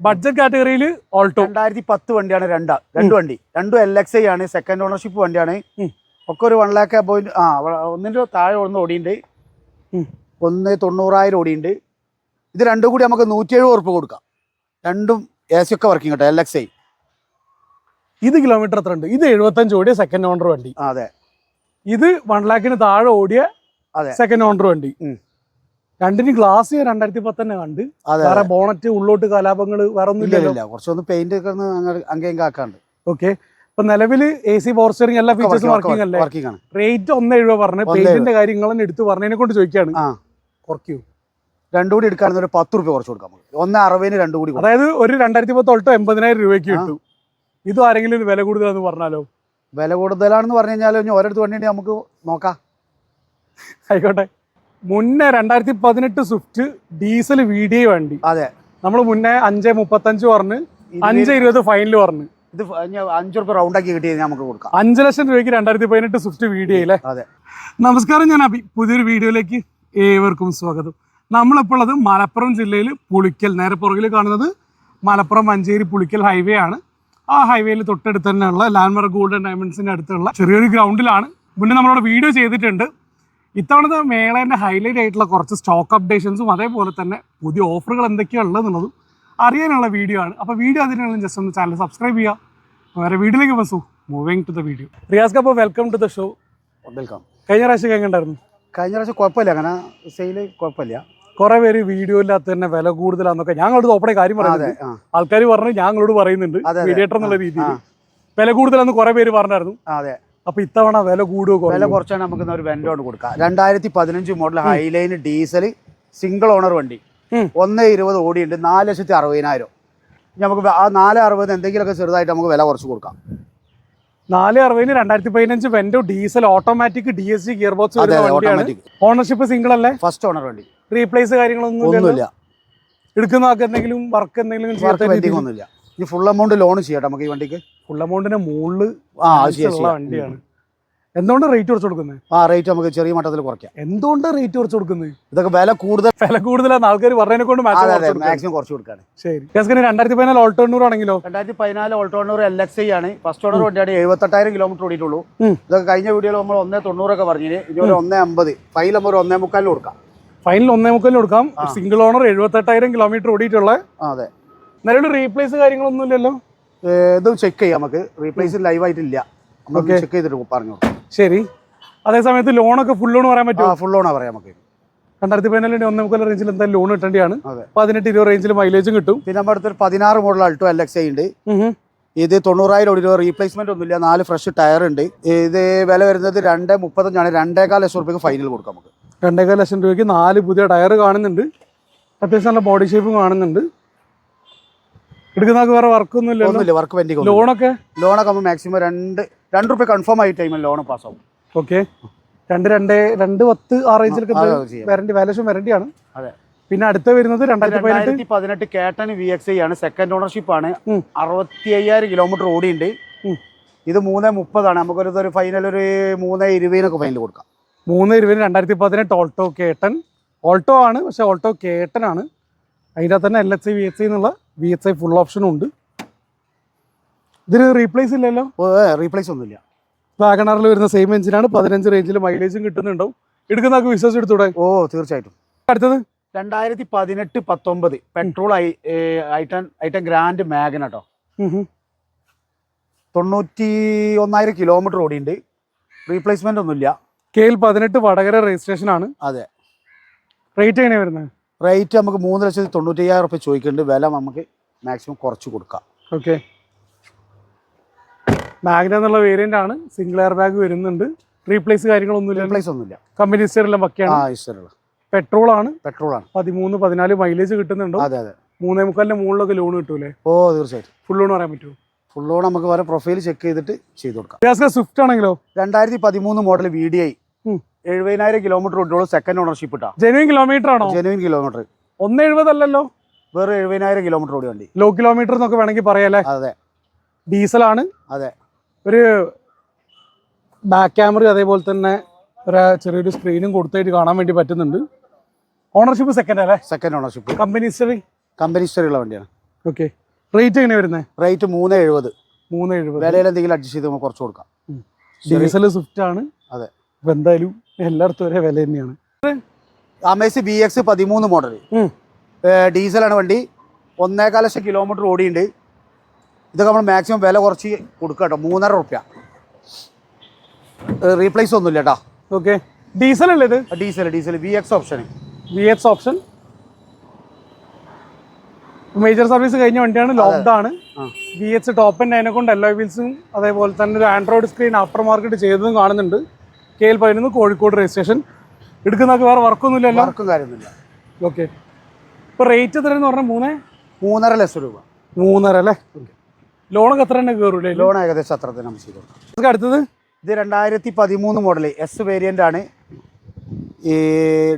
Budget കാറ്റഗറിയിൽ Alto രണ്ടായിരത്തി പത്ത് വണ്ടിയാണ് രണ്ടാ. രണ്ട് വണ്ടി. രണ്ടും എൽ എക്സ് ഐ ആണ്. സെക്കൻഡ് ഓണർഷിപ്പ് വണ്ടിയാണ്. ഒക്കെ ഒരു വൺ ലാക്ക് പോയിന്റ് ആ ഒന്നിന്റെ ഒന്നിന്റെ താഴെ ഒന്ന് ഓടിയുണ്ട്. ഒന്ന് തൊണ്ണൂറായിരം ഓടിയുണ്ട്. ഇത് രണ്ടും കൂടി നമുക്ക് നൂറ്റി എഴുപത് ഉറുപ്പ് കൊടുക്കാം. രണ്ടും എ സി ഒക്കെ വർക്കിംഗ് കേട്ടോ എൽ എക്സ് ഐ ഇത് കിലോമീറ്റർ എത്ര ഉണ്ട്? ഇത് എഴുപത്തഞ്ച് ഓടിയ സെക്കൻഡ് ഓണർ വണ്ടി. അതെ. ഇത് വൺ ലാക്കിന് താഴെ ഓടിയ അതെ. സെക്കൻഡ് ഓണർ വണ്ടി. രണ്ടിന് ഗ്ലാസ് രണ്ടായിരത്തി പത്ത് തന്നെ കണ്ട് വേറെ ബോണറ്റ് ഉള്ളോട്ട് കലാപങ്ങൾ വേറെ ഒന്നും ഇല്ല ഇല്ല കുറച്ചൊന്ന് പെയിന്റ് ഒക്കെ അങ്ങേയും കാക്കാണ്ട്. ഓക്കെ ഇപ്പൊ നിലവിൽ എ സി പവർ സ്റ്റിയറിംഗ് എല്ലാ ഫീച്ചേഴ്സും വർക്കിംഗ് അല്ലേ? റേറ്റ് ഒന്ന് എഴുപത് പറഞ്ഞു. പെയിന്റിന്റെ കാര്യങ്ങളും എടുത്ത് പറഞ്ഞതിനെ കൊണ്ട് ചോദിക്കാണ്. കുറയ്ക്കൂ രണ്ടു കൂടി എടുക്കുകയാണെങ്കിൽ ഒരു പത്ത് റുപ്യ കുറച്ച് കൊടുക്കാം ഒന്ന് അറുപതിന് രണ്ടു കൂടി അതായത് ഒരു രണ്ടായിരത്തി പത്ത് ഓൾട്ടോ എൺപതിനായിരം രൂപയ്ക്ക് കിട്ടും. ഇത് ആരെങ്കിലും ഒരു വില കൂടുതലാന്ന് പറഞ്ഞാലോ? വില കൂടുതലാണെന്ന് പറഞ്ഞു കഴിഞ്ഞാൽ ഇനി ഓരോരുത്തർ വണ്ടി ഉണ്ടെങ്കിൽ നമുക്ക് നോക്കാം. ആയിക്കോട്ടെ. മുന്നേ രണ്ടായിരത്തി പതിനെട്ട് സ്വിഫ്റ്റ് ഡീസൽ വി ഡി വണ്ടി. അതെ. നമ്മൾ മുന്നേ അഞ്ച് മുപ്പത്തഞ്ച് പറഞ്ഞ് അഞ്ച് ഇരുപത് ഫൈനൽ പറഞ്ഞു. ഇത് അഞ്ചു റുപ്യ റൗണ്ട് ആക്കി കിട്ടിയത് നമുക്ക് കൊടുക്കാം. അഞ്ച് ലക്ഷം രൂപയ്ക്ക് രണ്ടായിരത്തി പതിനെട്ട് സ്വിഫ്റ്റ് വി ഡി ഐ അതെ. നമസ്കാരം ഞാൻ അഭി. പുതിയൊരു വീഡിയോയിലേക്ക് ഏവർക്കും സ്വാഗതം. നമ്മളിപ്പോൾ ഉള്ളത് മലപ്പുറം ജില്ലയിൽ പുളിക്കൽ നേരെ പുറകിൽ കാണുന്നത് മലപ്പുറം മഞ്ചേരി പുളിക്കൽ ഹൈവേ ആണ്. ആ ഹൈവേയിൽ തൊട്ടടുത്ത് തന്നെയുള്ള ലാൻഡ്മാർക്ക് ഗോൾഡൻ ഡയമണ്ട്സിന്റെ അടുത്തുള്ള ചെറിയൊരു ഗ്രൗണ്ടിലാണ് മുന്നേ നമ്മളോട് വീഡിയോ ചെയ്തിട്ടുണ്ട്. ഇത്തവണത്തെ മേളേന്റെ ഹൈലൈറ്റ് ആയിട്ടുള്ള കുറച്ച് സ്റ്റോക്ക് അപ്ഡേഷൻസും അതേപോലെ തന്നെ പുതിയ ഓഫറുകൾ എന്തൊക്കെയാണ് ഉള്ളതെന്നുള്ളതും അറിയാനുള്ള വീഡിയോ ആണ്. അപ്പോൾ വീഡിയോ അതിനുള്ള ജസ്റ്റ് ഒന്ന് ചാനൽ സബ്സ്ക്രൈബ് ചെയ്യുക. വേറെ വീഡിയോയിലേക്ക് ബസ്സു moving to the video Riyas അപ്പോൾ welcome to the show welcome കഴിഞ്ഞ പ്രാവശ്യം എങ്ങനെ കഴിഞ്ഞ പ്രാവശ്യം കുഴപ്പമില്ല. അങ്ങനെ സെയിൽ കുഴപ്പമില്ല. കുറെ പേര് വീഡിയോ ഇല്ലാത്ത തന്നെ വില കൂടുതലാന്നൊക്കെ ഞങ്ങളോട് തോപ്പടെ കാര്യം പറയുന്നത് ആൾക്കാർ പറഞ്ഞു ഞങ്ങളോട് പറയുന്നുണ്ട്. മീഡിയേറ്റർ എന്നുള്ള രീതിയിൽ വില കൂടുതലാന്ന് കുറെ പേര് പറഞ്ഞായിരുന്നു. അതെ. അപ്പൊ ഇത്തവണ വില കൂടുകയോ വില കുറച്ചാണ് നമുക്ക് ഒരു വെൻഡോൺ കൊടുക്കാം രണ്ടായിരത്തി പതിനഞ്ച് model highline diesel single owner വണ്ടി. ഒന്ന് ഇരുപത് ഓടിയുണ്ട് നാല് ലക്ഷത്തി അറുപതിനായിരം നമുക്ക് ആ നാല് അറുപത് എന്തെങ്കിലുമൊക്കെ ചെറുതായിട്ട് നമുക്ക് വില കുറച്ച് കൊടുക്കാം. നാല് അറുപതിന് രണ്ടായിരത്തി പതിനഞ്ച് Vento diesel automatic D S G gear box ownership single അല്ലേ? ഫസ്റ്റ് ഓണർ വണ്ടി. റീപ്ലേസ് കാര്യങ്ങളൊന്നും? ഒന്നുമില്ല. എടുക്കുന്ന ആൾക്ക് എന്തെങ്കിലും വർക്ക് എന്തെങ്കിലും ഒന്നുമില്ല ഇനി ഫുൾ എമൗണ്ട് ലോൺ ചെയ്യട്ടെ നമുക്ക് ഈ വണ്ടിക്ക്? ഫുൾ എമൗണ്ടിന് മുകളിൽ ആ. വണ്ടിയാണ്. എന്തുകൊണ്ട് റേറ്റ് കുറച്ച് കൊടുക്കുന്നത് ആ റേറ്റ് നമുക്ക് ചെറിയ മട്ടത്തിൽ കുറയ്ക്കാം. എന്തുകൊണ്ട് റേറ്റ് കുറച്ച് കൊടുക്കുന്നത് ഇതൊക്കെ വില കൂടുതൽ വില കൂടുതലാണ് ആൾക്കാർ പറഞ്ഞതിനെ കൊണ്ട് മാക്സിമം കുറച്ച് കൊടുക്കാണ് ശരി. രണ്ടായിരത്തി പതിനാല് ഓൾട്ടോണ്ണൂർ ആണെങ്കിലോ? രണ്ടായിരത്തി പതിനാല് ഓൾട്ടോണർ എൽ എക്സ് ഐ ആണ്. ഫസ്റ്റ് ഓണർ വണ്ടിയാണ്. എഴുപത്തെട്ടായിരം കിലോമീറ്റർ ഓടിയിട്ടുള്ളൂ. ഇതൊക്കെ കഴിഞ്ഞ വീഡിയോയിൽ നമ്മൾ ഒന്നേ തൊണ്ണൂറൊക്കെ പറഞ്ഞിന്. ഇനി ഒരു ഒന്നേ അമ്പത്. ഫൈൽ നമ്മൾ ഒന്നേ മുക്കാലിൽ കൊടുക്കാം. ഫൈനൽ ഒന്നേ മുക്കാലിൽ കൊടുക്കാം. സിംഗിൾ ഓണർ എഴുപത്തെട്ടായിരം കിലോമീറ്റർ ഓടിയിട്ടുള്ള അതെ. നിലവിൽ റീപ്ലേസ് കാര്യങ്ങളൊന്നും ഇല്ലല്ലോ ഇത് ചെക്ക് ചെയ്യാം നമുക്ക്. റീപ്ലേസ് ലൈവ് ആയിട്ടില്ല. നമുക്ക് ചെക്ക് ചെയ്തിട്ട് പറഞ്ഞു. ശരി. അതേ സമയത്ത് ലോണൊക്കെ ഫുൾ ലോൺ പറയാൻ പറ്റുമോ? ഫുൾ ലോണാ പറയാം നമുക്ക്. രണ്ടായിരത്തി പതിനാലിന്റെ ഒന്നേ മുക്കാല റേഞ്ചിൽ എന്തായാലും ലോൺ കിട്ടേണ്ടിയാണ് അതെ. പതിനെട്ട് ഇരുപത് റേഞ്ചിൽ മൈലേജും കിട്ടും. പിന്നെ നമ്മുടെ അടുത്തൊരു പതിനാറ് മോഡൽ അൾട്ടോ എൽ എക്സ് ഉണ്ട്. ഇത് തൊണ്ണൂറായിരം ഓടി റീപ്ലേസ്മെന്റ് ഒന്നുമില്ല. നാല് ഫ്രഷ് ടയർ ഉണ്ട്. ഇത് വില വരുന്നത് രണ്ട് മുപ്പത്തഞ്ചാണ്. രണ്ടേകാൽ ലക്ഷം റുപ്യക്ക് ഫൈനൽ കൊടുക്കാം നമുക്ക്. രണ്ടേകാൽ ലക്ഷം രൂപയ്ക്ക് നാല് പുതിയ ടയർ കാണുന്നുണ്ട്. അത്യാവശ്യം നല്ല ബോഡി ഷേപ്പും കാണുന്നുണ്ട്. എടുക്കുന്ന വേറെ വർക്കൊന്നും ഒന്നുമില്ല വർക്ക് പെൻഡിങ് ലോണൊക്കെ? ലോണൊക്കെ ആകുമ്പോൾ മാക്സിമം രണ്ട് രണ്ട് റുപ്യ കൺഫേം ആയി ടൈമിൽ ലോൺ പാസ്സാവും ഓക്കെ രണ്ട് രണ്ട് രണ്ട് പത്ത് ആ റേഞ്ചിലൊക്കെ വരണ്ടി വാലേഷൻ വരണ്ടിയാണ് അതെ. പിന്നെ അടുത്ത വരുന്നത് രണ്ടായിരത്തി പതിനെട്ട്. കേട്ടൻ വി എക്സ് ഐ ആണ്. സെക്കൻഡ് ഓണർഷിപ്പ് ആണ്. അറുപത്തി അയ്യായിരം കിലോമീറ്റർ ഓടിയുണ്ട്. ഇത് മൂന്ന് മുപ്പതാണ്. നമുക്കൊരു ഒരു ഫൈനൽ ഒരു മൂന്ന് ഇരുപതിനൊക്കെ ഫൈനൽ കൊടുക്കാം. മൂന്ന് ഇരുപതിന് രണ്ടായിരത്തി പതിനെട്ട് ഓൾട്ടോ കേട്ടൻ ഓൾട്ടോ ആണ് പക്ഷെ ഓൾട്ടോ കേട്ടൻ ആണ്. അതിന്റെ തന്നെ എൽ എച്ച് വി എച്ച് എന്നുള്ള വി എച്ച് ഐ ഫുൾ ഓപ്ഷനും ഉണ്ട്. ഇതിന് റീപ്ലേസ് ഇല്ലല്ലോ? റീപ്ലേസ് ഒന്നുമില്ല. വാഗണറിൽ വരുന്ന സെയിം എഞ്ചിനാണ് പതിനഞ്ച് റേഞ്ചിൽ മൈലേജും കിട്ടുന്നുണ്ടാവും. എടുക്കുന്ന ആൾക്ക് വിശ്വസിച്ച് എടുത്തൂടെ? ഓ തീർച്ചയായിട്ടും. അടുത്തത്? രണ്ടായിരത്തി പതിനെട്ട് പത്തൊമ്പത് petrol I I ten I ten grand Magna കേട്ടോ തൊണ്ണൂറ്റി ഒന്നായിരം കിലോമീറ്റർ ഓടിയുണ്ട്. റീപ്ലേസ്മെന്റ് ഒന്നുമില്ല. കെ എൽ പതിനെട്ട് വടകര രജിസ്ട്രേഷൻ ആണ്. അതെ. റേറ്റ് എങ്ങനെയാണ് വരുന്നത്? റേറ്റ് നമുക്ക് മൂന്ന് ലക്ഷത്തി തൊണ്ണൂറ്റി അയ്യായിരം റുപ്യ ചോദിക്കുന്നുണ്ട്. വില നമുക്ക് മാക്സിമം കുറച്ച് കൊടുക്കാം. ഓക്കെ. മാഗ്ന എന്നുള്ള വേരിയന്റ് ആണ്. സിംഗിൾ എയർ ബാഗ് വരുന്നുണ്ട്. റീപ്ലേസ് കാര്യങ്ങളൊന്നുമില്ല. റീപ്ലേസ് ഒന്നുമില്ല. കമ്പനി സ്റ്റെയറെല്ലാം ആ പക്കയാണ് പെട്രോൾ ആണ്. പെട്രോൾ ആണ്. പതിമൂന്ന് പതിനാല് മൈലേജ് കിട്ടുന്നുണ്ടോ? അതെ അതെ. മൂന്നേ മുക്കാലിന്റെ മുകളിലൊക്കെ ലോൺ കിട്ടൂലേ? ഓ തീർച്ചയായിട്ടും. ഫുൾ ലോൺ പറയാൻ പറ്റുമോ? ഫുൾ ലോൺ നമുക്ക് വേറെ പ്രൊഫൈൽ ചെക്ക് ചെയ്തിട്ട് ചെയ്ത് കൊടുക്കാം. സ്വിഫ്റ്റ് ആണെങ്കിലോ? രണ്ടായിരത്തി പതിമൂന്ന് മോഡൽ വി ഡി ഐ. എഴുപതിനായിരം കിലോമീറ്റർ ഓടിയോളൂ സെക്കൻഡ് ഓണർഷിപ്പ് ഇട്ടാ. ജെനുവിൻ കിലോമീറ്റർ ആണോ? ജെനുവിൻ കിലോമീറ്റർ ഒന്ന് എഴുപതല്ലല്ലോ? വേറെ എഴുപതിനായിരം കിലോമീറ്റർ ഓടി വണ്ടി. ലോ കിലോമീറ്റർ എന്നൊക്കെ വേണമെങ്കിൽ പറയാല്ലേ അതെ. ഡീസൽ ആണ്. അതെ. ഒരു ബാക്ക് ക്യാമറ അതേപോലെ തന്നെ ഒരു ചെറിയൊരു സ്ക്രീനും കൊടുത്തായിട്ട് കാണാൻ വേണ്ടി പറ്റുന്നുണ്ട്. ഓണർഷിപ്പ് സെക്കൻഡ് അല്ലേ? Second ownership company history company history ഉള്ള വണ്ടിയാണ്. ഓക്കെ റേറ്റ് എങ്ങനെ വരുന്നത് റേറ്റ് മൂന്ന് എഴുപത്. മൂന്ന് എഴുപത്. വിലയിൽ എന്തെങ്കിലും അഡ്ജസ്റ്റ് ചെയ്ത് നമുക്ക് കുറച്ച് കൊടുക്കാം. ഡീസൽ സ്വിഫ്റ്റ് ആണ്. അതെ. അപ്പൊ എന്തായാലും എല്ലായിടത്തും ഒരേ വില തന്നെയാണ്. അമേസി ബി എക്സ് പതിമൂന്ന് മോഡൽ ഡീസൽ ഡീസലാണ് വണ്ടി. ഒന്നേകാൽ ലക്ഷം കിലോമീറ്റർ ഓടിയുണ്ട്. ഇതൊക്കെ നമ്മൾ മാക്സിമം വില കുറച്ച് കൊടുക്കുക കേട്ടോ മൂന്നര റുപ്യ റീപ്ലേസ് ഒന്നുമില്ല കേട്ടോ ഓക്കെ ഡീസൽ അല്ലേ ഇത് diesel diesel B X option V X option major service കഴിഞ്ഞ വണ്ടിയാണ് ലോക്ക്ഡ് ആണ്. വി എച്ച് ടോപ്പ് ആൻഡ് അതിനെ കൊണ്ട് എല്ലാ വീൽസും അതേപോലെ തന്നെ ഒരു ആൻഡ്രോയിഡ് സ്ക്രീൻ ആഫ്റ്റർ മാർക്കറ്റ് ചെയ്തതും കാണുന്നുണ്ട്. കെ എൽ പതിനൊന്ന് കോഴിക്കോട് രജിസ്ട്രേഷൻ. എടുക്കുന്നതൊക്കെ വേറെ വർക്കൊന്നുമില്ലല്ലോ വർക്കും കാര്യമൊന്നുമില്ല. ഓക്കെ ഇപ്പോൾ റേറ്റ് എത്രയെന്ന് പറഞ്ഞാൽ മൂന്ന്? മൂന്നര ലക്ഷം രൂപ. മൂന്നര അല്ലേ? ലോണൊക്കെ എത്ര തന്നെ കയറൂലേ ലോൺ ഏകദേശം അത്ര തന്നെ നമുക്ക് ചെയ്ത് കൊടുക്കാം. നമുക്ക് അടുത്തത്? ഇത് രണ്ടായിരത്തി പതിമൂന്ന് മോഡൽ എസ് വേരിയന്റ് ആണ്. ഈ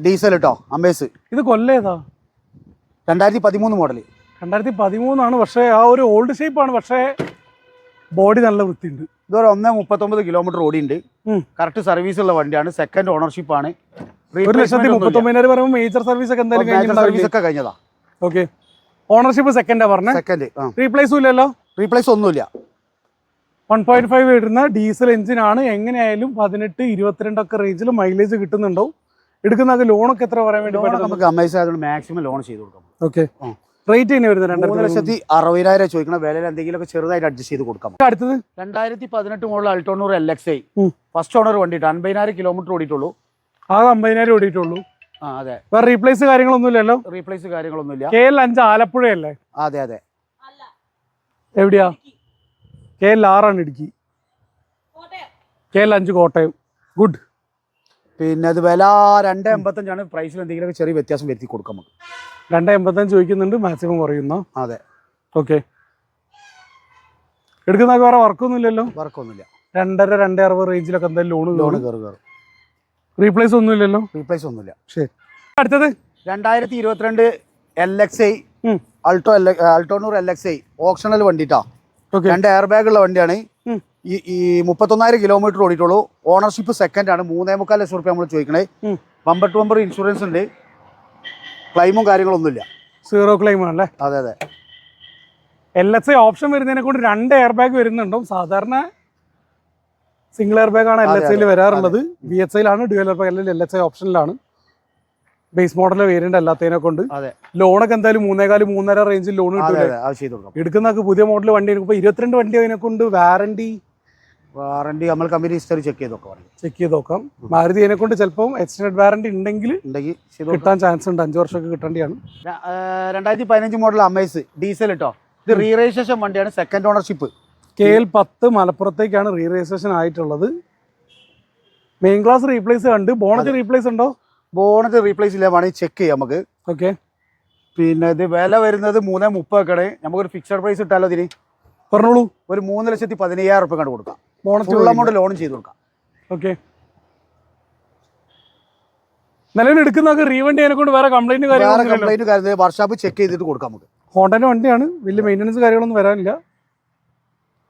ഡീസൽ കേട്ടോ അമേസ് ഇത് കൊല്ലേതാ രണ്ടായിരത്തി പതിമൂന്ന് മോഡൽ രണ്ടായിരത്തി പതിമൂന്നാണ് പക്ഷേ ആ ഒരു ഓൾഡ് ഷേപ്പാണ് പക്ഷേ ബോഡി നല്ല വൃത്തിയുണ്ട്. ഇതുവരെ ഒന്നേ മുപ്പത്തൊമ്പത് കിലോമീറ്റർ ഓടിയുണ്ട്. കറക്റ്റ് സർവീസ് ഉള്ള വണ്ടിയാണ്. സെക്കൻഡ് ഓണർഷിപ്പ് ആണ്. ഒരു ലക്ഷത്തി മുപ്പത്തൊമ്പതിനായിരം പറയുമ്പോൾ മേജർ സർവീസ് ഒക്കെ എന്തായാലും സർവീസ് കഴിഞ്ഞിട്ടുണ്ടാവില്ലേ? ഒക്കെ കഴിഞ്ഞതാ. ഓക്കെ ഓണർഷിപ്പ് സെക്കൻഡാ പറഞ്ഞ? സെക്കൻഡ് റീപ്ലേസും ഇല്ലല്ലോ റീപ്ലേസ് ഒന്നുമില്ല. വൺ പോയിന്റ് ഫൈവ് വരുന്ന ഡീസൽ എഞ്ചിൻ ആണ്. എങ്ങനെയായാലും പതിനെട്ട് ഇരുപത്തിരണ്ടൊക്കെ റേഞ്ചിൽ മൈലേജ് കിട്ടുന്നുണ്ടാവും. അത് ലോണൊക്കെ എത്ര പറയാൻ വേണ്ടി നമുക്ക് അമേസ് ആയതുകൊണ്ട് മാക്സിമം ലോൺ ചെയ്ത് കൊടുക്കാം. ഓക്കെ. റേറ്റ് തന്നെ വരുന്നത് മൂന്ന് രണ്ടായിരത്തി ലക്ഷത്തി അറുപതിനായിരം ചോദിക്കണം വിലയിൽ എന്തെങ്കിലുമൊക്കെ ചെറുതായിട്ട് അഡ്ജസ്റ്റ് ചെയ്ത് കൊടുക്കാം. അടുത്തത്? രണ്ടായിരത്തി പതിനെട്ട് മുകളിൽ അൾട്ടോണൂർ എൽ എക്സ് ഐ ഉം. ഫസ്റ്റ് ഓണർ വണ്ടിയിട്ട് അൻപതിനായിരം കിലോമീറ്റർ ഓടിയിട്ടുള്ളൂ. ആകെ അമ്പതിനായിരം ഓടിയിട്ടുള്ളൂ. ആ അതെ. വേറെ റീപ്ലേസ് കാര്യങ്ങളൊന്നും ഇല്ലല്ലോ റീപ്ലേസ് കാര്യങ്ങളൊന്നുമില്ല. കെ എൽ അഞ്ച് ആലപ്പുഴയല്ലേ? അതെ അതെ. എവിടെയാ? കെ എൽ ആറാണ് ഇടുക്കി. കെ എൽ അഞ്ച് കോട്ടയം. ഗുഡ് പിന്നെ അത് വില രണ്ട് എൺപത്തഞ്ചാണ് പ്രൈസിൽ എന്തെങ്കിലുമൊക്കെ ചെറിയ വ്യത്യാസം വരുത്തി കൊടുക്കാം നമുക്ക്. രണ്ട് എൺപത്തഞ്ച് ചോദിക്കുന്നുണ്ട് മാക്സിമം കുറയുന്നോ? അതെ. ഓക്കെ എടുക്കുന്നൊക്കെ വേറെ വർക്കൊന്നും ഇല്ലല്ലോ? വർക്കൊന്നുമില്ല രണ്ടര രണ്ട് അറുപത് റേഞ്ചിലൊക്കെ എന്തായാലും ലോൺ ലോൺ കയറും കയറി റീപ്ലേസ് ഒന്നും ഇല്ലല്ലോ? റീപ്ലേസ് ഒന്നുമില്ല. ശരി. അടുത്തത്? രണ്ടായിരത്തി ഇരുപത്തിരണ്ട് L X I. Alto L അൾട്ടോണൂർ L X I optional വണ്ടിട്ടാ. ഓക്കെ രണ്ട് എയർ ബാഗ് ഉള്ള വണ്ടിയാണ്. ഈ ഈ മുപ്പത്തൊന്നായിരം കിലോമീറ്റർ ഓടിയിട്ടുള്ളൂ. ഓണർഷിപ്പ് സെക്കൻഡ് ആണ്. മൂന്നേ മുക്കാൽ ലക്ഷം റുപ്യ നമ്മൾ ചോദിക്കണേ. ബമ്പർ ടു ബമ്പർ ഇൻഷുറൻസ് ഉണ്ട്. ക്ലൈമും കാര്യങ്ങളൊന്നുമില്ല. സീറോ ക്ലെയിം ആണല്ലേ? അതെ അതെ. എൽ എസ് ഐ ഓപ്ഷൻ വരുന്നതിനെ കൊണ്ട് രണ്ട് എയർ ബാഗ് വരുന്നുണ്ടോ. സാധാരണ സിംഗിൾ എയർ ബാഗ് ആണ് എൽ എസ് ഐയിൽ വരാറുള്ളത്. ബി എസ് ഐയിലാണ് ഡ്യുവൽ എയർ ബാഗ് അല്ലെങ്കിൽ എൽ എസ് ഐ ഓപ്ഷനിലാണ് ബേസ് മോഡൽ വേരിയന്റ് അല്ലാത്തതിനെ കൊണ്ട്. ലോണൊക്കെ എന്തായാലും മൂന്നേകാൽ മൂന്നര റേഞ്ചിൽ ലോൺ കിട്ടില്ല എടുക്കുന്നതൊക്കെ പുതിയ മോഡൽ വണ്ടി എടുക്കുമ്പോൾ ഇരുപത്തിരണ്ട് വണ്ടി അതിനെ കൊണ്ട് വാറണ്ടി വാറണ്ടി നമ്മൾ കമ്പനി ഹിസ്റ്ററി ചെക്ക് ചെയ്ത് നോക്കാം ചെക്ക് ചെയ്ത് നോക്കാം മാരുതി അതിനെ കൊണ്ട് ചിലപ്പോൾ എക്സ്റ്റൻഡ് വാറണ്ടി ഉണ്ടെങ്കിൽ ഉണ്ടെങ്കിൽ കിട്ടാൻ ചാൻസ് ഉണ്ട്. അഞ്ച് വർഷമൊക്കെ കിട്ടേണ്ടിയാണ്. രണ്ടായിരത്തി പതിനഞ്ച് മോഡൽ അമേസ് ഡീസൽ കേട്ടോ ഇത് റീ രജിസ്ട്രേഷൻ വണ്ടിയാണ് സെക്കൻഡ് ഓണർഷിപ്പ് കെ എൽ പത്ത് മലപ്പുറത്തേക്കാണ് റീ രജിസ്ട്രേഷൻ ആയിട്ടുള്ളത്. മെയിൻ ക്ലാസ് റീപ്ലേസ് കണ്ട്. ബോണറ്റ് റീപ്ലേസ് ഉണ്ടോ? ബോണറ്റ് റീപ്ലേസ് ഇല്ല വേണമെങ്കിൽ ചെക്ക് ചെയ്യാം നമുക്ക്. ഓക്കെ പിന്നെ ഇത് വില വരുന്നത് മൂന്നേ മുപ്പതൊക്കെയാണ്. നമുക്കൊരു ഫിക്സഡ് പ്രൈസ് ഇട്ടാലോ ഇതിന്? പറഞ്ഞോളൂ. ഒരു മൂന്ന് ലക്ഷത്തി പതിനയ്യായിരം റുപ്യ കണ്ട് കൊടുക്കാം. ഫുൾ എമൗണ്ട് ലോൺ ചെയ്ത് കൊടുക്കാം. ഓക്കെ നിലവിൽ എടുക്കുന്ന റീവണ്ടി അതിനെ കൊണ്ട് വേറെ കംപ്ലൈന്റ് വേറെ കംപ്ലൈന്റ് വർഷാപ്പ് ചെക്ക് ചെയ്തിട്ട് കൊടുക്കാം നമുക്ക്. ഹോണ്ടന്റെ വണ്ടിയാണ്. വലിയ മെയിന്റനൻസ് കാര്യങ്ങളൊന്നും വരാനില്ല.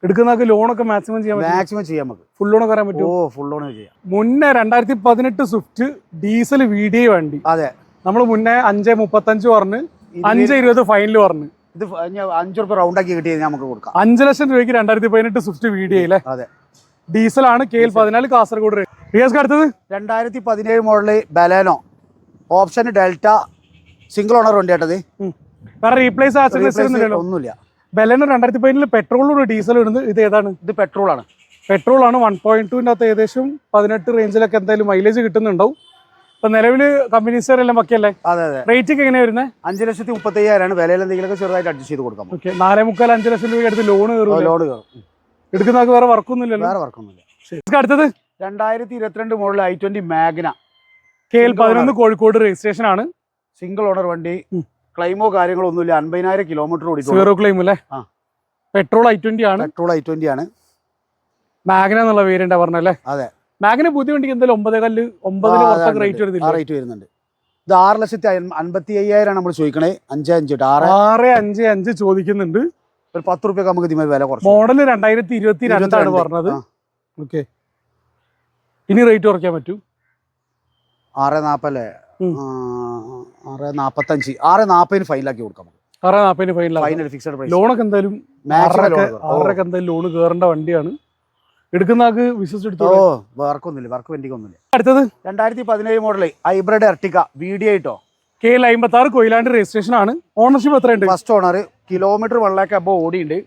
എടുക്കുന്നതൊക്കെ ലോണൊക്കെ മാക്സിമം ചെയ്യാൻ മാക്സിമം ചെയ്യാം നമുക്ക്. ഫുൾ ലോണൊക്കെ വരാൻ ഓ ഫുൾ ലോൺ ചെയ്യാം. മുന്നേ രണ്ടായിരത്തി പതിനെട്ട് സ്വിഫ്റ്റ് ഡീസൽ വി ഡി വണ്ടി. അതെ. നമ്മൾ മുന്നേ അഞ്ച് മുപ്പത്തഞ്ച് പറഞ്ഞ് അഞ്ച് ഇരുപത് ഫൈനൽ പറഞ്ഞ്. ഇത് അഞ്ചു റുപ്യ റൗണ്ട് ആക്കി കിട്ടിയത് നമുക്ക് കൊടുക്കാം. അഞ്ച് ലക്ഷം രൂപയ്ക്ക് രണ്ടായിരത്തി പതിനെട്ട് സ്വിഫ്റ്റ് വീഡിയോയിലെ അതെ. ഡീസലാണ് കെ എൽ പതിനാല് കാസർഗോഡ് അടുത്തത്? രണ്ടായിരത്തി പതിനേഴ് model Baleno option Delta single owner വണ്ടി ആട്ടത് ഉം. റീപ്ലേസ് ഒന്നുമില്ല. ബലാനോ രണ്ടായിരത്തി പതിനെട്ടിൽ പെട്രോളും ഡീസൽ ഇടുന്നത് ഇത് ഏതാണ്? ഇത് പെട്രോൾ ആണ്. പെട്രോൾ ആണ്. വൺ പോയിന്റ് ടുവിന്റെ അകത്ത് ഏകദേശം പതിനെട്ട് റേഞ്ചിലൊക്കെ എന്തായാലും മൈലേജ് കിട്ടുന്നുണ്ടാവും. ഇപ്പൊ നിലവിൽ കമ്പനീസ് എല്ലാം വക്കിയല്ലേ? അതെ അതെ. റേറ്റ് ഒക്കെ എങ്ങനെ വരുന്നത് അഞ്ച് ലക്ഷത്തി മുപ്പത്തി അയ്യായിരമാണ് വിലയിൽ എന്തെങ്കിലുമൊക്കെ ചെറുതായിട്ട് അഡ്ജസ്റ്റ് ചെയ്ത് കൊടുക്കാം. ഓക്കെ നാലേ മുക്കാൽ അഞ്ച് ലക്ഷം രൂപ എടുത്ത് ലോൺ കയറും ലോഡ് കയറും. എടുക്കുന്ന വേറെ വർക്കൊന്നും ഇല്ലല്ലോ വേറെ വർക്കൊന്നുമില്ല. അടുത്തത്? രണ്ടായിരത്തി ഇരുപത്തിരണ്ട് model I twenty Magna K L പതിനൊന്ന് കോഴിക്കോട് രജിസ്ട്രേഷൻ ആണ്. സിംഗിൾ ഓണർ വണ്ടി. ക്ലെയിമോ ക്ലൈമോ കാര്യങ്ങളോ ഒന്നുമില്ല. അൻപതിനായിരം കിലോമീറ്റർ ഓടിക്കും സീറോ ക്ലെയിം അല്ലേ? ആ. പെട്രോൾ ഐ ട്വന്റി ആണ്. പെട്രോൾ ഐ ട്വന്റി ആണ്. മാഗ്ന എന്നുള്ള പേരുണ്ടാ പറഞ്ഞല്ലേ അതെ. മാഗ്ന പുതിയ വണ്ടിക്ക് എന്തായാലും ഒമ്പതേ കല്ല് ഒമ്പതിന് പുറത്തൊക്കെ റേറ്റ് വരുന്നുണ്ട് വരുന്നില്ല? റേറ്റ് വരുന്നുണ്ട്. ഇത് ആറ് ലക്ഷത്തി അൻപത്തി അയ്യായിരമാണ് നമ്മൾ ചോദിക്കണേ. അഞ്ച് അഞ്ച് ആറ്. ആറ് അഞ്ച് അഞ്ച് ചോദിക്കുന്നുണ്ട്. ഒരു പത്ത് റുപ്യ നമുക്ക് ഇതിന്മേൽ വില കുറച്ച്. മോഡൽ രണ്ടായിരത്തി ഇരുപത്തി രണ്ടാണ് പറഞ്ഞത്. ഓക്കെ ഇനി റേറ്റ് കുറയ്ക്കാൻ പറ്റൂ. ആറ് നാപ്പല്ലേ? ആറ് നാപ്പത്തഞ്ച്. ആറ് നാപ്പതിന് ഫൈനലാക്കി കൊടുക്കാം. ആറ് നാൽപ്പതിന് ഫൈനൽ ഫൈനൽ ഫിക്സഡ് ലോണൊക്കെ എന്തായാലും മാക്സിമം എന്തായാലും ലോൺ കയറേണ്ട വണ്ടിയാണ്. എടുക്കുന്ന ആൾക്ക് ഓ വിശ്വസിച്ചെടുത്തോ വർക്കൊന്നുമില്ല വർക്ക് വണ്ടിക്കൊന്നുമില്ല അടുത്തത്? രണ്ടായിരത്തി പതിനേഴ് model hybrid Ertiga V D ആയിട്ടോ കെ എൽ അമ്പത്തി ആറ് കൊയിലാണ്ട് രജിസ്ട്രേഷൻ ആണ് ഓണർഷിപ്പ് എത്രയുണ്ട്? First owner kilometre one lakh above ഓടിയുണ്ട്.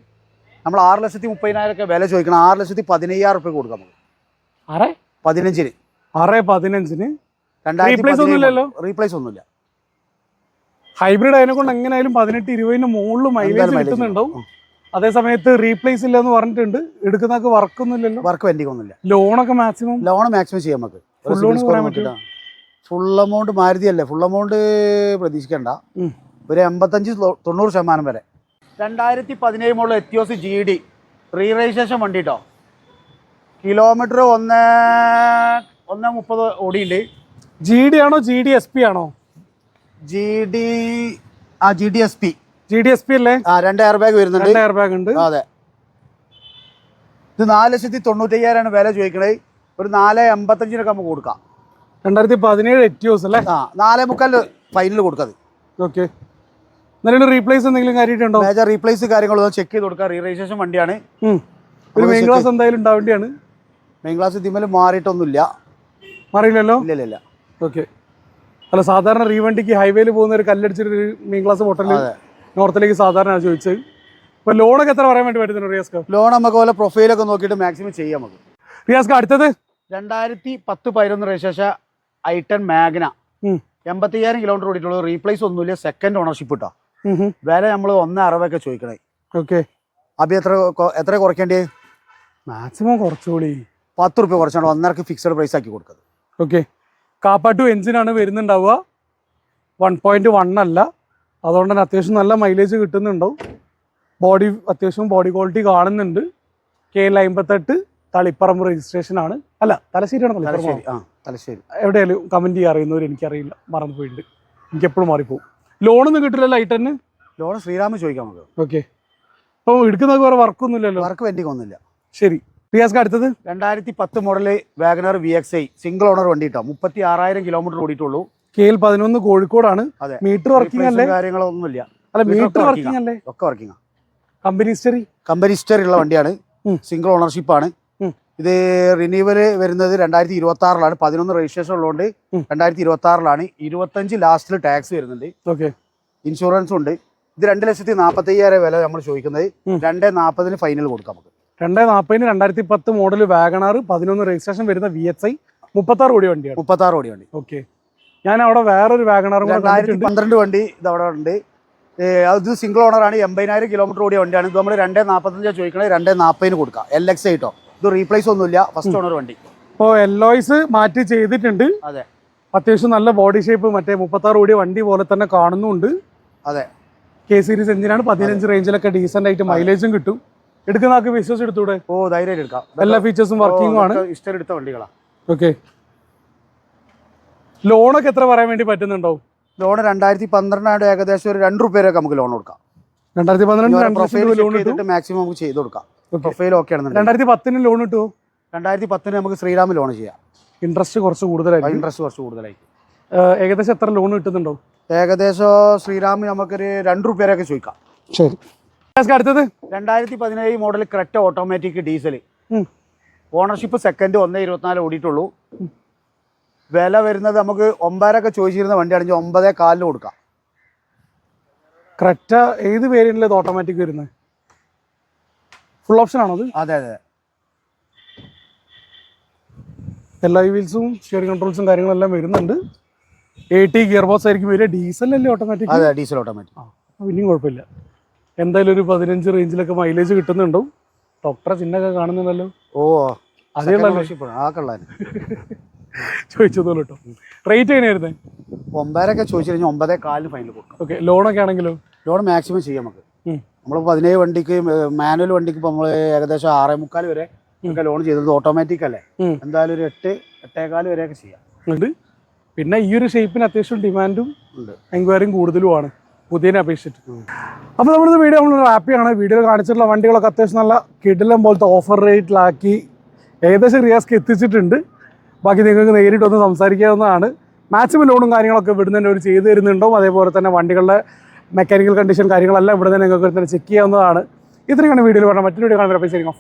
നമ്മൾ ആറ് ലക്ഷത്തി മുപ്പതിനായിരം ഒക്കെ വില ചോദിക്കണം. ആറ് ലക്ഷത്തി പതിനയ്യായിരം റുപ്യ കൊടുക്കാം നമുക്ക്. ആറ്? പതിനഞ്ചിന്. ആറ് പതിനഞ്ചിന്? റീപ്ലേസ് ഒന്നുമില്ലല്ലോ? റീപ്ലേസ് ഒന്നുമില്ല. ഹൈബ്രിഡ് അതിനെ കൊണ്ട് എങ്ങനെയായാലും പതിനെട്ട് ഇരുപതിന് മുകളിൽ മൈലേജ് കിട്ടുന്നുണ്ടാവും. അതേ സമയത്ത് റീപ്ലേസ് ഇല്ല എന്ന് പറഞ്ഞിട്ടുണ്ട്. എടുക്കുന്നതൊക്കെ വർക്കൊന്നും ഇല്ലല്ലോ. വർക്ക് വെൻഡിങ് ഒന്നുമില്ല ലോണൊക്കെ മാക്സിമം ലോൺ മാക്സിമം ചെയ്യാം നമുക്ക്. ഫുൾ ലോൺ പറയാൻ? ഫുൾ എമൗണ്ട് മാരുതി അല്ലേ ഫുൾ എമൗണ്ട് പ്രതീക്ഷിക്കേണ്ട. ഒരു എൺപത്തഞ്ച് തൊണ്ണൂറ് ശതമാനം വരെ. രണ്ടായിരത്തി പതിനേഴ് model Etios G D re registration വണ്ടി കേട്ടോ കിലോമീറ്റർ ഒന്ന് ഒന്ന് മുപ്പത് ഓടിയുണ്ട് ജി ഡി ആണോ ജി ഡി എസ് പി ആണോ? ജി ഡി ആ G D S P G D S P അല്ലേ? ആ രണ്ട് എയർ ബാഗ് വരുന്നുണ്ട്. എയർ ബാഗ് ഉണ്ട്. അതെ. ഇത് നാല് ലക്ഷത്തി തൊണ്ണൂറ്റയ്യായിരമാണ് വില ചോദിക്കണേ. ഒരു നാല് എൺപത്തഞ്ചിനൊക്കെ നമുക്ക് കൊടുക്കാം. രണ്ടായിരത്തി പതിനേഴ് എറ്റിയോസ് അല്ലേ? ആ നാലേ മുക്കാൽ ഫൈനൽ കൊടുക്കാതെ ഓക്കെ എന്നാലും റീപ്ലേസ് എന്തെങ്കിലും കാര്യമായിട്ടുണ്ടോ? മേജർ റീപ്ലേസ് കാര്യങ്ങളൊന്നും ചെക്ക് ചെയ്ത് കൊടുക്കാം. റീ രജിസ്ട്രേഷൻ വണ്ടിയാണ് ഒരു മെയിൻ ക്ലാസ് എന്തായാലും ഉണ്ടാവേണ്ടിയാണ്. Main class ഇതിമേൽ മാറിയിട്ടൊന്നുമില്ല. മാറിയില്ലല്ലോ? ഇല്ല ഇല്ല ഓക്കെ അല്ല സാധാരണ റീവണ്ടിക്ക് ഹൈവേയിൽ പോകുന്ന ഒരു കല്ലടിച്ചൊരു മെയിൻ ക്ലാസ് അതെ. നോർത്തിലേക്ക് സാധാരണ ചോദിച്ചത്. ഇപ്പൊ ലോണൊക്കെ എത്ര പറയാൻ വേണ്ടി പറ്റുന്നുണ്ട് റിയാസ്ക ലോൺ നമുക്ക് പോലെ പ്രൊഫൈലൊക്കെ നോക്കിയിട്ട് മാക്സിമം ചെയ്യാം നമുക്ക്. റിയാസ്ക അടുത്തത്? രണ്ടായിരത്തി പത്ത് പതിനൊന്ന് രജിസ്ട്രേഷൻ ടെൻ മാഗ്ന. എൺപത്തയ്യായിരം കിലോമീറ്റർ ഓടിയിട്ടുള്ളത് റീപ്ലേസ് ഒന്നുമില്ല. സെക്കൻഡ് ഓണർഷിപ്പ് ഇട്ടോ. വില നമ്മൾ ഒന്ന് അറുപതൊക്കെ ചോദിക്കണേ. ഓക്കെ. അഭി എത്ര എത്ര കുറയ്ക്കേണ്ടേ? മാക്സിമം കുറച്ചുകൂടി പത്ത് റുപ്യ കുറച്ചാണ്. ഒന്നരക്ക് ഫിക്സഡ് പ്രൈസ് ആക്കി കൊടുക്കുന്നത് ഓക്കെ. കാപ്പാട്ടു എഞ്ചിനാണ് വരുന്നുണ്ടാവുക. വൺ പോയിന്റ് വൺ അല്ല. അതുകൊണ്ട് തന്നെ അത്യാവശ്യം നല്ല മൈലേജ് കിട്ടുന്നുണ്ടോ ബോഡി അത്യാവശ്യം ബോഡി ക്വാളിറ്റി കാണുന്നുണ്ട്. കെ എൽ അമ്പത്തെട്ട് തളിപ്പറമ്പ് രജിസ്ട്രേഷൻ ആണ്. അല്ല തലശ്ശേരിയാണ് തലശ്ശേരി ആ തലശ്ശേരി. എവിടെയാലും കമന്റ് ചെയ്യാൻ അറിയുന്നവർ എനിക്കറിയില്ല. മറന്നു പോയിട്ടുണ്ട് എനിക്ക് എപ്പോഴും മാറിപ്പോവും ലോണൊന്നും കിട്ടില്ല ലൈറ്റ് തന്നെ ലോൺ ശ്രീരാമ ചോദിക്കാം നമുക്ക്. ഓക്കെ അപ്പോൾ എടുക്കുന്നത് വേറെ വർക്കൊന്നും ഇല്ലല്ലോ? വർക്ക് വെൻഡിങ് ഒന്നുമില്ല. ശരി. റിയാസ് അടുത്തത്? രണ്ടായിരത്തി പത്ത് model wagon R V X I single owner വണ്ടി കേട്ടോ മുപ്പത്തി ആറായിരം കിലോമീറ്റർ ഓടിയിട്ടുള്ളൂ. കെ എൽ പതിനൊന്ന് കോഴിക്കോടാണ്. മീറ്റർ വർക്കിംഗ് അല്ലേ? കാര്യങ്ങളൊന്നുമില്ല. അല്ല മീറ്റർ വർക്കിംഗ് അല്ലേ? ഒക്കെ working company history company history ഉള്ള വണ്ടിയാണ്. സിംഗിൾ ഓണർഷിപ്പ് ആണ്. ഇത് റിന്യൂവൽ വരുന്നത് രണ്ടായിരത്തി ഇരുപത്തി ആറിലാണ് പതിനൊന്ന് രജിസ്ട്രേഷൻ ഉള്ളതുകൊണ്ട്. രണ്ടായിരത്തി ഇരുപത്തി ആറിലാണ് ഇരുപത്തഞ്ച് ലാസ്റ്റിൽ ടാക്സ് വരുന്നുണ്ട്. ഓക്കെ ഇൻഷുറൻസ് ഉണ്ട്. ഇത് രണ്ട് ലക്ഷത്തി നാൽപ്പത്തി അയ്യായിരം വില നമ്മൾ ചോദിക്കുന്നത്. രണ്ട് നാൽപ്പതിന് ഫൈനൽ കൊടുക്കാം നമുക്ക്. രണ്ടേ നാൽപ്പതിന് രണ്ടായിരത്തി പത്ത് മോഡൽ വാഗണാർ പതിനൊന്ന് രജിസ്ട്രേഷൻ വരുന്ന വി എച്ച് ഐ മുപ്പത്താറ് കോടി വണ്ടിയാണ്. മുപ്പത്തി ആറ് കോടി വണ്ടി. ഓക്കെ ഞാൻ അവിടെ വേറൊരു വാഗണറും രണ്ടായിരത്തി പന്ത്രണ്ട് വണ്ടി ഇത് അവിടെ ഉണ്ട് അത് സിംഗിൾ ഓണറാണ് എൺപതിനായിരം കിലോമീറ്റർ ഓടിയ വണ്ടിയാണ്. ഇത് നമ്മൾ രണ്ടേ നാൽപ്പത്തഞ്ചാണ് ചോദിക്കണത് രണ്ടേ നാൽപ്പതിന് കൊടുക്കാം. എൽ എക്സ് ആയിട്ടോ. ഇത് റീപ്ലേസ് ഒന്നുമില്ല. ഫസ്റ്റ് ഓണർ വണ്ടി. ഇപ്പോൾ എല്ലോയ്സ് മാറ്റി ചെയ്തിട്ടുണ്ട്. അതെ. അത്യാവശ്യം നല്ല ബോഡി ഷേപ്പ് മറ്റേ മുപ്പത്താറ് കൂടിയ വണ്ടി പോലെ തന്നെ കാണുന്നുണ്ട്. അതെ. കെ സീരീസ് എഞ്ചിനാണ് പതിനഞ്ച് റേഞ്ചിലൊക്കെ ഡീസെന്റ് ആയിട്ട് മൈലേജും കിട്ടും. എടുക്കുന്ന ആൾക്ക് വിശ്വസിച്ച് എടുത്തൂടെ ഓ ധൈര്യമായിട്ട് എടുക്കാം. എല്ലാ ഫീച്ചേഴ്സും വർക്കിംഗും ആണ്. ഇഷ്ടം എടുത്ത വണ്ടികളാണ് ഓക്കെ ലോണൊക്കെ എത്ര പറയാൻ വേണ്ടി പറ്റുന്നുണ്ടോ? ലോൺ രണ്ടായിരത്തി പന്ത്രണ്ടായിട്ട് ഏകദേശം ഒരു രണ്ട് റുപ്യ വരെയൊക്കെ നമുക്ക് ലോൺ കൊടുക്കാം. രണ്ടായിരത്തി പന്ത്രണ്ട് ലോൺ കിട്ടും മാക്സിമം നമുക്ക് ചെയ്ത് കൊടുക്കാം. പ്രൊഫൈൽ ഓക്കെ ആണ് രണ്ടായിരത്തി പത്തിന് ലോൺ ഇട്ടു? രണ്ടായിരത്തി പത്തിന് നമുക്ക് ശ്രീരാമ ലോൺ ചെയ്യാം. ഇൻട്രസ്റ്റ് കുറച്ച് കൂടുതലായി. ഇൻട്രസ്റ്റ് കുറച്ച് കൂടുതലായി ഏകദേശം എത്ര ലോൺ കിട്ടുന്നുണ്ടോ? ഏകദേശം ശ്രീരാമ നമുക്കൊരു രണ്ട് റുപ്യ വരെയൊക്കെ ചോദിക്കാം. ശരി. അടുത്തത്? രണ്ടായിരത്തി പതിനേഴ് model Creta automatic diesel ownership second ഒന്ന് ഇരുപത്തിനാല് ഓടിയിട്ടുള്ളൂ. വില വരുന്നത് നമുക്ക് ഒമ്പതരൊക്കെ ചോദിച്ചിരുന്ന വണ്ടിയാണെങ്കിൽ ഒമ്പതേ കാലിന് കൊടുക്കാം. ക്രെറ്റ ഏത് വേരിയന്റിലേത് ഓട്ടോമാറ്റിക് വരുന്നത് ഫുൾ ഓപ്ഷൻ ആണോ അത്? അതെ അതെ. എല്ലാ വീൽസും സ്റ്റിയറിംഗ് കൺട്രോൾസും കാര്യങ്ങളെല്ലാം വരുന്നുണ്ട്. എ ടി ഗിയർ ബോക്സ് ആയിരിക്കും വരിക. ഡീസൽ അല്ലേ ഓട്ടോമാറ്റിക് അതെ ഡീസൽ ഓട്ടോമാറ്റിക് ആ പിന്നെയും കുഴപ്പമില്ല. എന്തായാലും ഒരു പതിനഞ്ച് റേഞ്ചിലൊക്കെ മൈലേജ് കിട്ടുന്നുണ്ടോ ഡോക്ടറെ ചിഹ്നമൊക്കെ കാണുന്നുണ്ടല്ലോ. ഓ അതേ ആ കള്ളാൻ ചോദിച്ചതല്ലോ കേട്ടോ റേറ്റ് എങ്ങനെയായിരുന്നേ? ഒമ്പതരൊക്കെ ചോദിച്ചു കഴിഞ്ഞാൽ ഒമ്പതേ കാലിന് ഫൈനൽ കൊടുക്കാം. ഓക്കെ ലോണൊക്കെ ആണെങ്കിലോ? ലോൺ മാക്സിമം ചെയ്യാം നമുക്ക്. നമ്മൾ പതിനേഴ് വണ്ടിക്ക് മാനുവൽ വണ്ടിക്ക് ഇപ്പോൾ നമ്മൾ ഏകദേശം ആറേ മുക്കാൽ വരെ ഒക്കെ ലോൺ ചെയ്തത് ഓട്ടോമാറ്റിക് അല്ലേ? എന്തായാലും ഒരു എട്ട് എട്ടേകാൽ വരെയൊക്കെ ചെയ്യാം. ഉണ്ട്. പിന്നെ ഈ ഒരു ഷേപ്പിന് അത്യാവശ്യം ഡിമാൻഡും ഉണ്ട്. എൻക്വയറിയും കൂടുതലുമാണ് പുതിയതിനെ അപേക്ഷിച്ചിട്ട്. അപ്പോൾ നമ്മളിത് വീഡിയോ നമ്മൾ റാപ്പിയാണ് വീഡിയോ കാണിച്ചിട്ടുള്ള വണ്ടികളൊക്കെ അത്യാവശ്യം നല്ല കിടിലം പോലത്തെ ഓഫർ റേറ്റിലാക്കി ഏകദേശം റിയാസ്ക്ക് എത്തിച്ചിട്ടുണ്ട്. ബാക്കി നിങ്ങൾക്ക് നേരിട്ട് ഒന്ന് സംസാരിക്കാവുന്നതാണ്. മാക്സിമം ലോണും കാര്യങ്ങളൊക്കെ ഇവിടുന്ന് തന്നെ ഒരു ചെയ്തു തരുന്നുണ്ടോ അതേപോലെ തന്നെ വണ്ടികളുടെ മെക്കാനിക്കൽ കണ്ടീഷൻ കാര്യങ്ങളെല്ലാം ഇവിടെ നിന്ന് നിങ്ങൾക്ക് തന്നെ ചെക്ക് ചെയ്യാവുന്നതാണ്. ഇത്രയാണ് വീഡിയോയിൽ പറഞ്ഞാൽ മറ്റൊരു വീഡിയോ കാണുമ്പോൾ ശരിക്കും